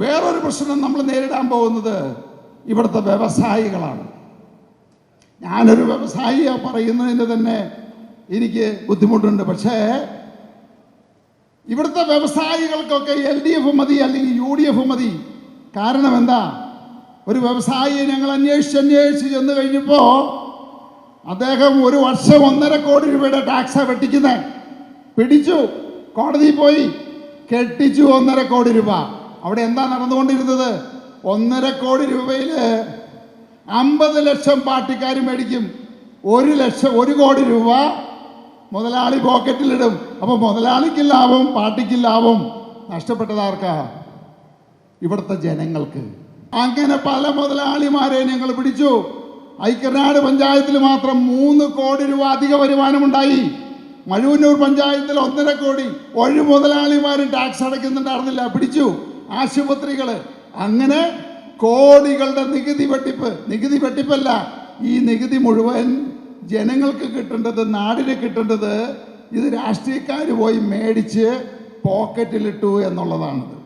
വേറൊരു പ്രശ്നം നമ്മൾ നേരിടാൻ പോകുന്നത് ഇവിടുത്തെ വ്യവസായികളാണ്. ഞാനൊരു വ്യവസായിയാ പറയുന്നതിന് തന്നെ എനിക്ക് ബുദ്ധിമുട്ടുണ്ട്. പക്ഷേ ഇവിടുത്തെ വ്യവസായികൾക്കൊക്കെ എൽ ഡി എഫ് മതി അല്ലെങ്കിൽ യു ഡി എഫ് മതി. കാരണം എന്താ? ഒരു വ്യവസായിയെ ഞങ്ങൾ അന്വേഷിച്ച് അന്വേഷിച്ച് ചെന്ന് കഴിഞ്ഞപ്പോൾ അദ്ദേഹം ഒരു വർഷം ഒന്നര കോടി രൂപയുടെ ടാക്സാണ് വെട്ടിക്കുന്നത് പിടിച്ചു. കോടതിയിൽ പോയി. കെട്ടിച്ചു ഒന്നര കോടി രൂപ. അവിടെ എന്താ നടന്നുകൊണ്ടിരുന്നത്? ഒന്നര കോടി രൂപയിൽ അമ്പത് ലക്ഷം പാർട്ടിക്കാർ മേടിക്കും. ഒരു ലക്ഷം ഒരു കോടി രൂപ മുതലാളി പോക്കറ്റിലിടും. അപ്പോൾ മുതലാളിക്ക് ലാഭം പാർട്ടിക്ക് ലാഭം നഷ്ടപ്പെട്ടതാർക്കാ ഇവിടുത്തെ ജനങ്ങൾക്ക്. അങ്ങനെ പല മുതലാളിമാരെ ഞങ്ങൾ പിടിച്ചു. ഐക്യനാട് പഞ്ചായത്തിൽ മാത്രം മൂന്ന് കോടി രൂപ അധിക വരുമാനമുണ്ടായി. മഴൂന്നൂർ പഞ്ചായത്തിൽ ഒന്നര കോടി. ഒരു മുതലാളിമാരും ടാക്സ് അടയ്ക്കുന്നുണ്ടായിരുന്നില്ല. പിടിച്ചു. ആശുപത്രികൾ അങ്ങനെ കോടികളുടെ നികുതി വെട്ടിപ്പ്. നികുതി വെട്ടിപ്പല്ല. ഈ നികുതി മുഴുവൻ ജനങ്ങൾക്ക് കിട്ടേണ്ടത് നാടിന് കിട്ടേണ്ടത് ഇത് രാഷ്ട്രീയക്കാർ പോയി മേടിച്ച് പോക്കറ്റിലിട്ടു എന്നുള്ളതാണിത്.